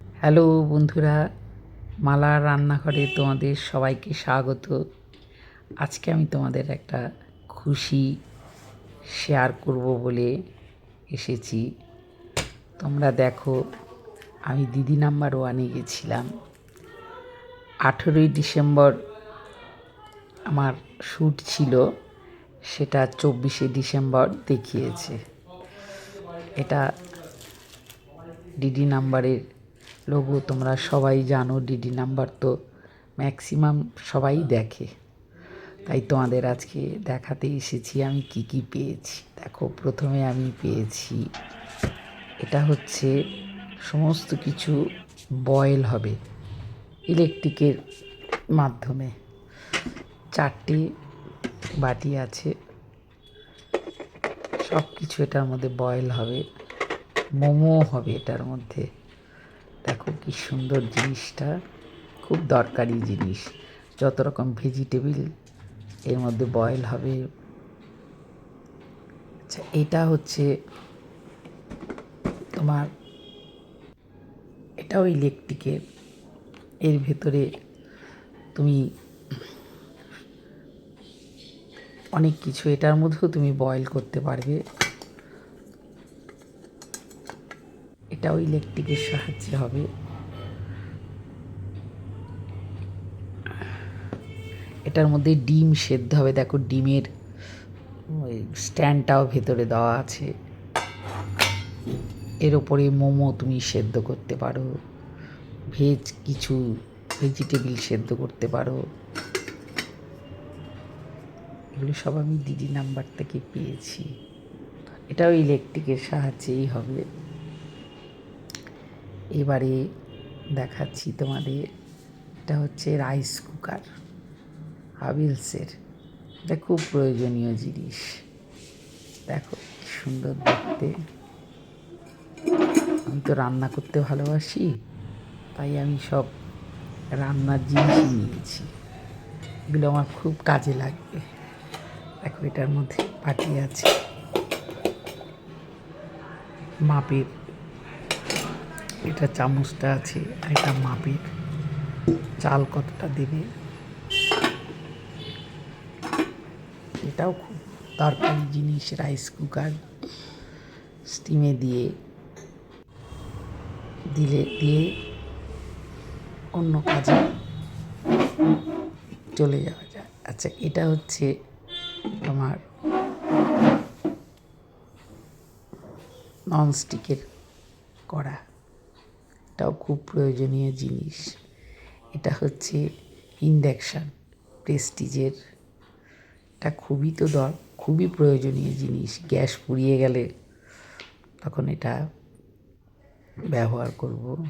Hello বন্ধুরা মালার রান্নাঘরে তোমাদের সবাইকে স্বাগত। আজকে আমি তোমাদের একটা খুশি শেয়ার করব বলে এসেছি। তোমরা দেখো, আমি দিদি নাম্বার ওয়ানে গেছিলাম। আঠেরোই ডিসেম্বর আমার শ্যুট ছিল, সেটা চব্বিশে ডিসেম্বর দেখিয়েছে। এটা ডিডি নাম্বারের লোগো তোমরা সবাই জানো ডিডি নাম্বার তো ম্যাক্সিমাম সবাই দেখে। তাই তোমাদের আজকে দেখাতে এসেছি আমি কি কি পেয়েছি। দেখো, প্রথমে আমি পেয়েছি, এটা হচ্ছে সমস্ত কিছু বয়েল হবে ইলেকট্রিকের মাধ্যমে। চারটি বাটি আছে সব কিছু এটার মধ্যে বয়েল হবে, মোমো হবে এটার মধ্যে। দেখো কি সুন্দর জিনিসটা, খুব দরকারি জিনিস। যত রকম ভেজিটেবিল এর মধ্যে বয়েল হবে। আচ্ছা এটা হচ্ছে তোমার, এটাও ইলেকট্রিকের এর। ভেতরে তুমি অনেক কিছু এটার মধ্যেও তুমি বয়েল করতে পারবে। এটাও ইলেকট্রিকের সাহায্যে হবে। এটার মধ্যে ডিম সেদ্ধ হবে। দেখো ডিমের ওই স্ট্যান্ডটাও ভেতরে দেওয়া আছে। এর ওপরে মোমো তুমি সেদ্ধ করতে পারো। ভেজ কিছু ভেজিটেবিল সেদ্ধ করতে পারো। এগুলো সব আমি দিদি নাম্বার থেকে পেয়েছি। এটাও ইলেকট্রিকের সাহায্যেই হবে। এবারে দেখাচ্ছি তোমাদের। এটা হচ্ছে রাইস কুকার হাবিলসের। এটা খুব প্রয়োজনীয় জিনিস। দেখো সুন্দর দেখতে। আমি তো রান্না করতে ভালোবাসি, তাই আমি সব রান্নার জিনিসই নিয়েছি। এগুলো আমার খুব কাজে লাগবে। দেখো এটার মধ্যে পাটি আছে। মাপের এটা চামচটা আছে আর এটা মাপের। চাল কতটা দেবে? এটাও খুব দরকারি জিনিস রাইস কুকার স্টিমে দিয়ে, দিলে, দিয়ে অন্য কাজে চলে যাওয়া যায়। আচ্ছা এটা হচ্ছে আমার ননস্টিকের কড়া। এটাও খুব প্রয়োজনীয় জিনিস। এটা হচ্ছে ইন্ডাকশান, প্রেস্টিজের। এটা খুবই তো দর, খুবই প্রয়োজনীয় জিনিস। গ্যাস পুড়িয়ে গেলে তখন এটা ব্যবহার করব।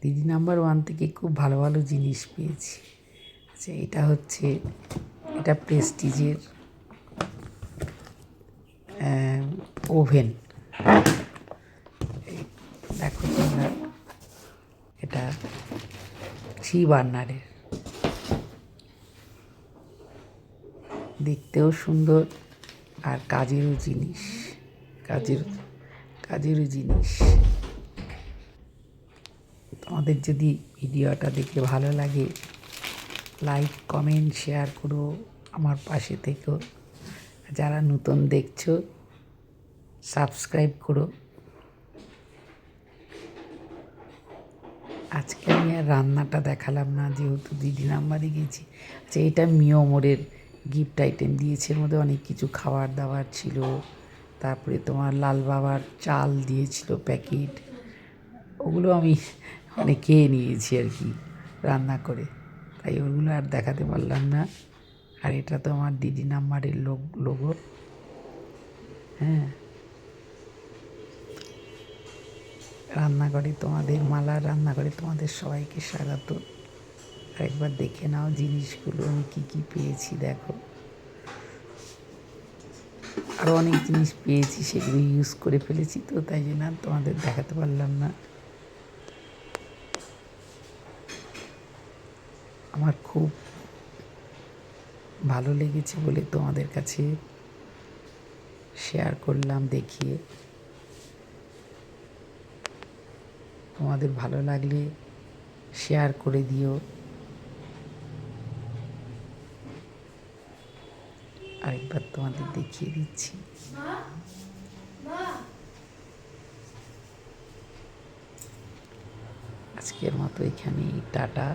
দিদি নাম্বার ওয়ান থেকে খুব ভালো ভালো জিনিস পেয়েছি। আচ্ছা এটা হচ্ছে, এটা প্রেস্টিজের ওভেন। দেখো এটা বার্নারের দেখতেও সুন্দর আর কাজেরও জিনিস, কাজের, কাজেরও জিনিস। তোমাদের যদি ভিডিওটা দেখে ভালো লাগে, লাইক, কমেন্ট, শেয়ার করো আমার পাশে থেকেও। যারা নতুন দেখছ, সাবস্ক্রাইব করো। আজকে আমি আর রান্নাটা দেখালাম না, যেহেতু দিদি নাম্বারে গেছি আচ্ছা এটা মিয়মোরের গিফট আইটেম দিয়েছে, এর মধ্যে অনেক কিছু খাবার দাবার ছিল। তারপরে তোমার লাল বাবার চাল দিয়েছিল প্যাকেট। ওগুলো আমি মানে খেয়ে নিয়েছি আর কি, রান্না করে। তাই ওগুলো আর দেখাতে পারলাম না। আর এটা তো আমার দিদি নাম্বারের লোক, লোগো। হ্যাঁ। রান্নাঘরে তোমাদের, মালার রান্নাঘরে তোমাদের সবাইকে স্বাগত। একবার দেখে নাও জিনিসগুলো, আমি কী কী পেয়েছি দেখো। আরও অনেক জিনিস পেয়েছি, সেগুলো ইউজ করে ফেলেছি তো, তাই জন্য তোমাদের দেখাতে পারলাম না। আমার খুব ভালো লেগেছে বলে তোমাদের কাছে শেয়ার করলাম, দেখিয়ে। তোমাদের ভালো লাগলে শেয়ার করে দিও। আরেকবার তোমাদের দেখিয়ে দিচ্ছি। আজকের মতো এখানেই টাটা।